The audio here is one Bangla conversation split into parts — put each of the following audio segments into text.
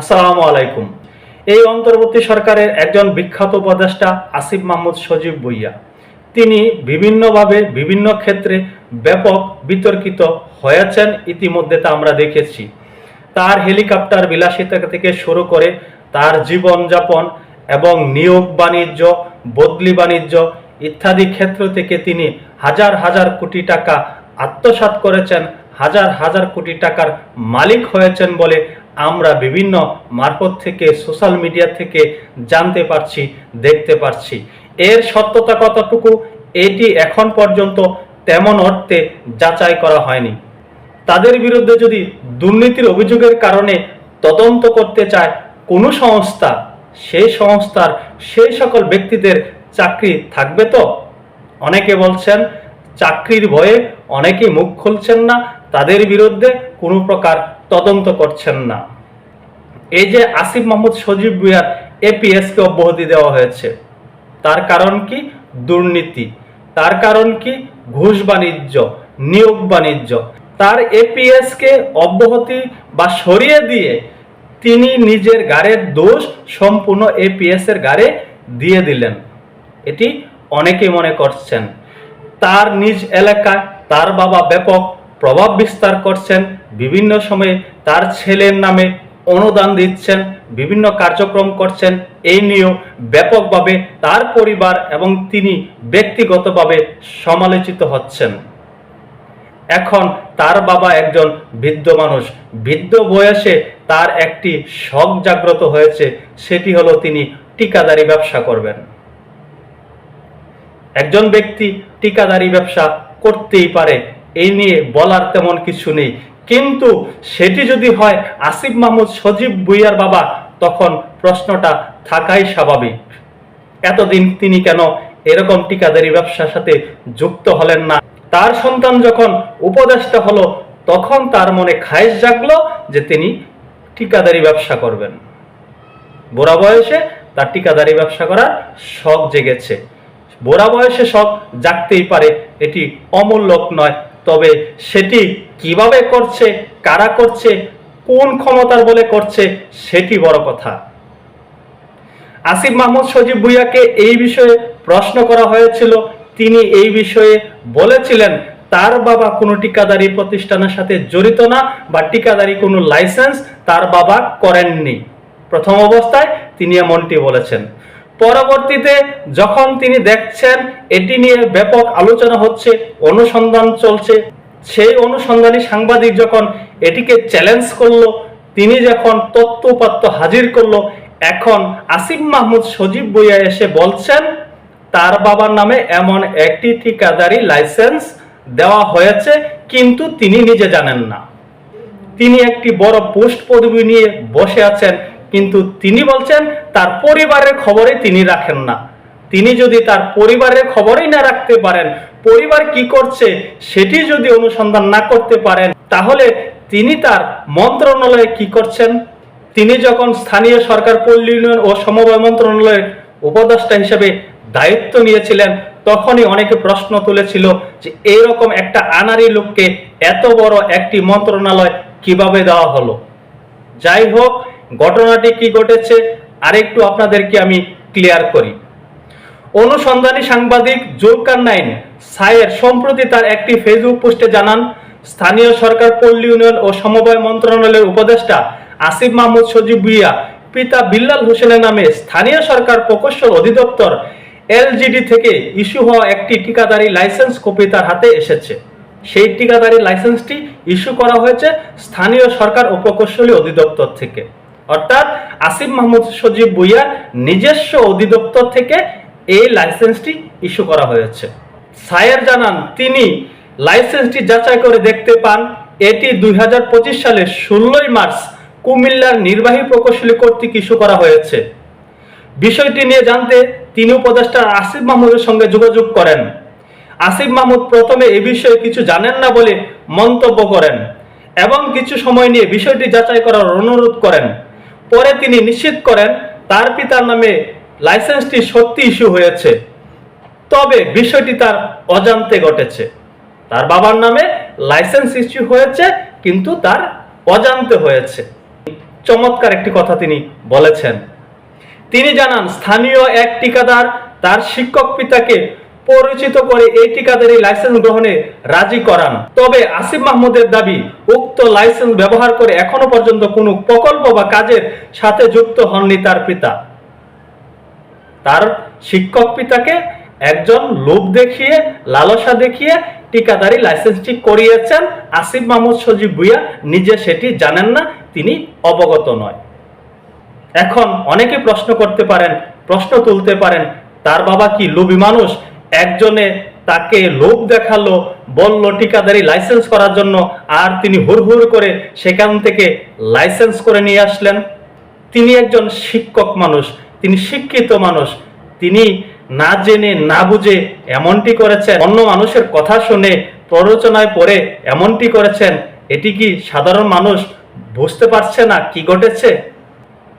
আসসালামু আলাইকুম। এই অন্তর্বর্তী সরকারের একজন বিখ্যাত উপদেষ্টা আসিফ মাহমুদ সজীব ভুইয়া। তিনি বিভিন্নভাবে বিভিন্ন ক্ষেত্রে ব্যাপক বিতর্কিত হয়েছেন ইতিমধ্যে তা আমরা দেখেছি। তার হেলিকপ্টার বিলাসিতা থেকে শুরু করে তার জীবনযাপন এবং নিয়োগ বাণিজ্য, বদলি বাণিজ্য ইত্যাদি ক্ষেত্র থেকে তিনি হাজার হাজার কোটি টাকা আত্মসাৎ করেছেন, হাজার হাজার কোটি টাকার মালিক হয়েছেন বলে আমরা বিভিন্ন মারফত থেকে সোশ্যাল মিডিয়া থেকে জানতে পারছি, দেখতে পারছি। এর সত্যতা কতটুকু, এটি এখন পর্যন্ত তেমন অর্থে যাচাই করা হয়নি। তাদের বিরুদ্ধে যদি দুর্নীতির অভিযোগের কারণে তদন্ত করতে চায় কোনো সংস্থা সেই সংস্থার সেই সকল ব্যক্তিদের চাকরি থাকবে তো? অনেকে বলছেন, চাকরির ভয়ে অনেকেই মুখ খুলছেন না। তাদের বিরুদ্ধে কোনো প্রকার তদন্ত করছেন না। এই যে আসিফ মাহমুদ সজীব ভুইয়ার এপিএসকে অব্যাহতি দেওয়া হয়েছে, তার কারণ কি? দুর্নীতি। তার কারণ কি? ঘুষ বাণিজ্য, নিয়োগ বাণিজ্য। তার এপিএসকে অব্যাহতি বা সরিয়ে দিয়ে তিনি নিজের গাড়ের দোষ সম্পূর্ণ এপিএস এর গাড়ে দিয়ে দিলেন। এটি অনেকেই মনে করছেন। তার নিজ এলাকায় তার বাবা ব্যাপক প্রভাব বিস্তার করছেন, বিভিন্ন সময়ে তার ছেলের নামে অনুদান দিচ্ছেন, বিভিন্ন কার্যক্রম করছেন। এই নিয়েও ব্যাপকভাবে তার পরিবার এবং তিনি ব্যক্তিগতভাবে সমালোচিত হচ্ছেন। এখন তার বাবা একজন বৃদ্ধ মানুষ। বৃদ্ধ বয়সে তার একটি শখ জাগ্রত হয়েছে, সেটি হলো তিনি টিকাদারি ব্যবসা করবেন। একজন ব্যক্তি টিকাদারি ব্যবসা করতেই পারে এই নিয়ে বলার তেমন কিছু নেই। কিন্তু সেটি যদি হয় আসিফ মাহমুদ সজীব ভুইয়ার বাবা, তখন প্রশ্নটা থাকাই স্বাভাবিক। এতদিন তিনি কেন এরকম টিকাদারি ব্যবসার সাথে যুক্ত হলেন না? তার সন্তান যখন উপদেষ্টা হলো, তখন তার মনে খায়েশ জাগলো যে তিনি ঠিকাদারি ব্যবসা করবেন। বুড়া বয়সে তার ঠিকাদারি ব্যবসা করার শখ জেগেছে। বুড়া বয়সে শখ জাগতেই পারে, এটি অমূল্যক নয়। তবে সেটি কীভাবে করছে, কারা করছে, কোন ক্ষমতার বলে করছে, সেটি বড় কথা। আসিফ মাহমুদ সজীব ভুইয়াকে এই বিষয়ে প্রশ্ন করা হয়েছিল। তিনি এই বিষয়ে বলেছিলেন, তার বাবা কোনো টিকাদারি প্রতিষ্ঠানের সাথে জড়িত না বা টিকাদারি কোনো লাইসেন্স তার বাবা করেননি। প্রথম অবস্থায় তিনি এমনটি বলেছেন। পরবর্তীতে যখন তিনি দেখছেন এটি নিয়ে ব্যাপক আলোচনা হচ্ছে, অনুসন্ধান চলছে, সেই অনুসন্ধানী সাংবাদিক যখন এটিকে চ্যালেঞ্জ করল, তিনি যখন তথ্যপাত্য হাজির করল, এখন আসিফ মাহমুদ সজীব বইয়া এসে বলছেন, তার বাবার নামে এমন একটি ঠিকাদারি লাইসেন্স দেওয়া হয়েছে, কিন্তু তিনি নিজে জানেন না। তিনি একটি বড় পোস্ট পদবি নিয়ে বসে আছেন কিন্তু তিনি বলছেন, তার পরিবারের খবরে তিনি রাখেন না। তিনি যদি তার পরিবারের খবরই না রাখতে পারেন, পরিবার কি করছে সেটি যদি অনুসন্ধান না করতে পারেন, তাহলে তিনি তার মন্ত্রণালয়ে কি করছেন? তিনি যখন স্থানীয় সরকার পল্লী উন্নয়ন ও সমবায় মন্ত্রণালয়ের উপদেষ্টা হিসেবে দায়িত্ব নিয়েছিলেন, তখনই অনেকে প্রশ্ন তুলেছিল যে, এইরকম একটা আনারি লোককে এত বড় একটি মন্ত্রণালয় কীভাবে দেওয়া হলো? যাই হোক ঘটনাটি কি ঘটেছে আরেকটু আপনাদেরকে আমি ক্লিয়ার করি। অনুসন্ধানী সাংবাদিক জুলকার নাইন সায়ের সম্প্রতি তার একটি ফেসবুক পোস্টে জানান, স্থানীয় সরকার, পল্লী উন্নয়ন ও সমবায় মন্ত্রণালয়ের উপদেষ্টা আসিফ মাহমুদ সজীব ভুইয়া, পিতা বিল্লাল হোসেনের নামে স্থানীয় সরকার প্রকৌশল অধিদপ্তর এলজিডি থেকে ইস্যু হওয়া একটি ঠিকাদারি লাইসেন্স কপি তার হাতে এসেছে। সেই ঠিকাদারি লাইসেন্সটি ইস্যু করা হয়েছে স্থানীয় সরকার ও প্রকৌশলী অধিদপ্তর থেকে। অর্থাৎ আসিফ মাহমুদ সজীব ভুইয়ার নিজস্ব অধিদপ্তর থেকে এই লাইসেন্সটি ইস্যু করা হয়েছে। সায়ের জানান, তিনি লাইসেন্সটি যাচাই করে দেখতে পান, এটি দুই হাজার পঁচিশ সালের ষোলোই মার্চ কুমিল্লার নির্বাহী প্রকৌশলী কর্তৃক ইস্যু করা হয়েছে। বিষয়টি নিয়ে জানতে তিনি উপদেষ্টা আসিফ মাহমুদের সঙ্গে যোগাযোগ করেন। আসিফ মাহমুদ প্রথমে এ বিষয়ে কিছু জানেন না বলে মন্তব্য করেন এবং কিছু সময় নিয়ে বিষয়টি যাচাই করার অনুরোধ করেন। পরে তিনি নিশ্চিত করেন তার পিতার নামে লাইসেন্সটি সত্যি ইস্যু হয়েছে। তবে বিষয়টি তার অজান্তে ঘটেছে। তার বাবার নামে লাইসেন্স ইস্যু হয়েছে, কিন্তু তার অজান্তে হয়েছে। চমৎকার একটি কথা তিনি বলেছেন। তিনি জানান, স্থানীয় এক ঠিকাদার তার শিক্ষক পিতাকে পরিচিত করে এই ঠিকাদারি লাইসেন্স গ্রহণে রাজি করান। তবে আসিফ মাহমুদের দাবি, উক্ত লাইসেন্স ব্যবহার করে এখনও পর্যন্ত কোনো প্রকল্প বা কাজের সাথে যুক্ত হননি তার পিতা। তার শিক্ষক পিতাকে একজন লোভ দেখিয়ে, লালসা দেখিয়ে ঠিকাদারি লাইসেন্সটি করিয়েছেন আসিফ মাহমুদ সজীব ভুইয়া। নিজে সেটি জানেন না, তিনি অবগত নয়। এখন অনেকে প্রশ্ন করতে পারেন, প্রশ্ন তুলতে পারেন, তার বাবা কি লোভী মানুষ? একজনে তাকে লোভ দেখাল, বলল, ঠিকাদারি লাইসেন্স করার জন্য। আর তিনি হুড়হুড় করে সেখান থেকে লাইসেন্স করে নিয়ে আসলেন। তিনি একজন শিক্ষক মানুষ, তিনি শিক্ষিত মানুষ। তিনি না জেনে, না বুঝে এমনটি করেছেন। অন্য মানুষের কথা শুনে প্ররোচনায় পড়ে এমনটি করেছেন। এটি কি সাধারণ মানুষ বুঝতে পারছে না কি ঘটেছে?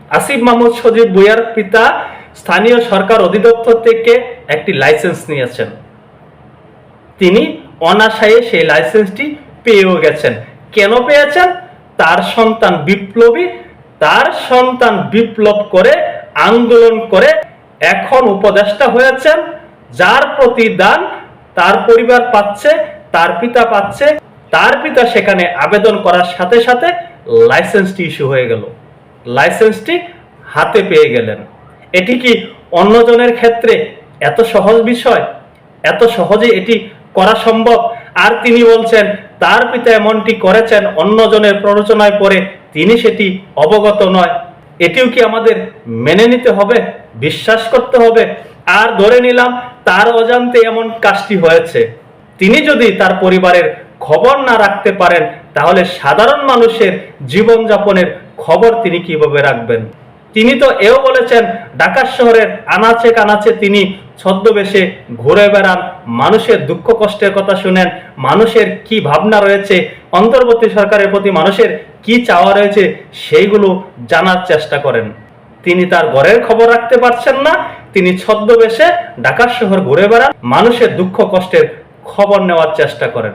আসিফ মাহমুদ সজীব বুয়ার পিতা স্থানীয় সরকার অধিদপ্তর থেকে একটি লাইসেন্স নিয়েছেন। তিনি অনাশায়ে সেই লাইসেন্সটি পেয়েও গেছেন। কেন পেয়েছেন? তার সন্তান বিপ্লবী, তার সন্তান বিপ্লব করে, আন্দোলন করে এখন উপদেষ্টা হয়েছেন, যার প্রতিদান তার পরিবার পাচ্ছে, তার পিতা পাচ্ছে, তার পিতা সেখানে আবেদন করার সাথে সাথে লাইসেন্সটি ইস্যু হয়ে গেল। লাইসেন্সটি হাতে পেয়ে গেলেন। এটি কি অন্যজনের ক্ষেত্রে এত সহজ বিষয়? এত সহজে এটি করা সম্ভব? আর তিনি বলছেন, তার পিতা এমনটি করেছেন, অন্যজনের প্ররোচনায় পড়ে তিনি সেটি অবগত নয়। এটিও কি আমাদের মেনে নিতে হবে? বিশ্বাস করতে হবে? আর ধরে নিলাম, তার অজান্তে এমন কাজটি হয়েছে। তিনি যদি তার পরিবারের খবর না রাখতে পারেন, তাহলে সাধারণ মানুষের জীবনযাপনের খবর তিনি কীভাবে রাখবেন? তিনি তো এও বলেছেন ঢাকা শহরের আনাচে কানাচে তিনি ছদ্মবেশে ঘুরে বেড়ান। মানুষের দুঃখ কষ্টের কথা শুনেন, মানুষের কি ভাবনা রয়েছে, অন্তর্বর্তী সরকারের প্রতি মানুষের কি চাওয়া রয়েছে, সেইগুলো জানার চেষ্টা করেন। তিনি তার ঘরের খবর রাখতে পারছেন না, তিনি ছদ্মবেশে ঢাকা শহর ঘুরে বেড়ান, মানুষের দুঃখ কষ্টের খবর নেওয়ার চেষ্টা করেন।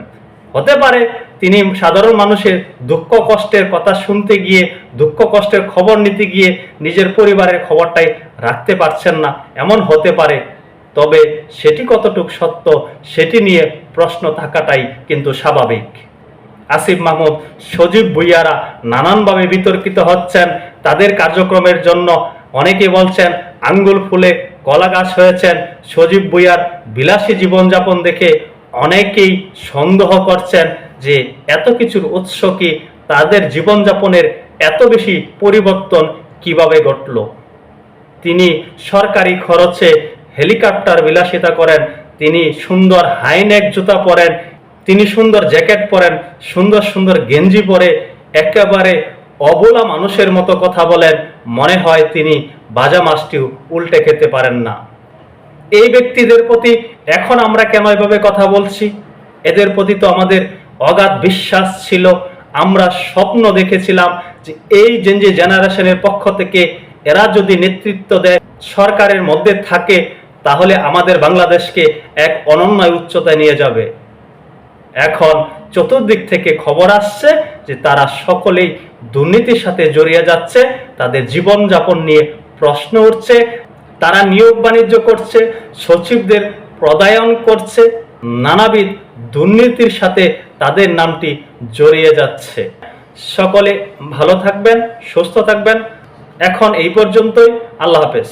হতে পারে, তিনি সাধারণ মানুষের দুঃখ কষ্টের কথা শুনতে গিয়ে, দুঃখ কষ্টের খবর নিতে গিয়ে নিজের পরিবারের খবরটাই রাখতে পারছেন না, এমন হতে পারে। তবে সেটি কতটুক সত্য, সেটি নিয়ে প্রশ্ন থাকাটাই কিন্তু স্বাভাবিক। আসিফ মাহমুদ, সজীব ভুইয়ারা নানানভাবে বিতর্কিত হচ্ছেন। তাদের কার্যক্রমের জন্য অনেকে বলছেন, আঙ্গুল ফুলে কলা গাছ হয়েছেন। সজীব ভুইয়ার বিলাসী জীবনযাপন দেখে অনেকেই সন্দেহ করছেন যে এত কিছুর উৎস কি তাদের জীবনযাপনের এত বেশি পরিবর্তন কীভাবে ঘটল? তিনি সরকারি খরচে হেলিকপ্টার বিলাসিতা করেন, তিনি সুন্দর হাইনেক জুতা পরেন, তিনি সুন্দর জ্যাকেট পরেন, সুন্দর সুন্দর গেঞ্জি পরে একেবারে অবলা মানুষের মতো কথা বলেন, মনে হয় তিনি বাজা মাছটিও উল্টে খেতে পারেন না। এই ব্যক্তিদের প্রতি এখন আমরা কেন এভাবে কথা বলছি? এদের প্রতি তো আমাদের অগাধ বিশ্বাস ছিল। আমরা স্বপ্ন দেখেছিলাম যে এই জেনজি জেনারেশনের পক্ষ থেকে এরা যদি নেতৃত্ব দেয়, সরকারের মধ্যে থাকে, তাহলে আমাদের বাংলাদেশকে এক অনন্য উচ্চতায় নিয়ে যাবে। এখন চতুর্দিক থেকে খবর আসছে যে তারা সকলেই দুর্নীতির সাথে জড়িয়ে যাচ্ছে, তাদের জীবনযাপন নিয়ে প্রশ্ন উঠছে। তারা নিয়োগ বাণিজ্য করছে, সচিবদের প্রদায়ন করছে, নানাবিধ দুর্নীতির সাথে তাদের নামটি জড়িয়ে যাচ্ছে। সকলে ভালো থাকবেন, সুস্থ থাকবেন। এখন এই পর্যন্তই, আল্লাহ হাফেজ।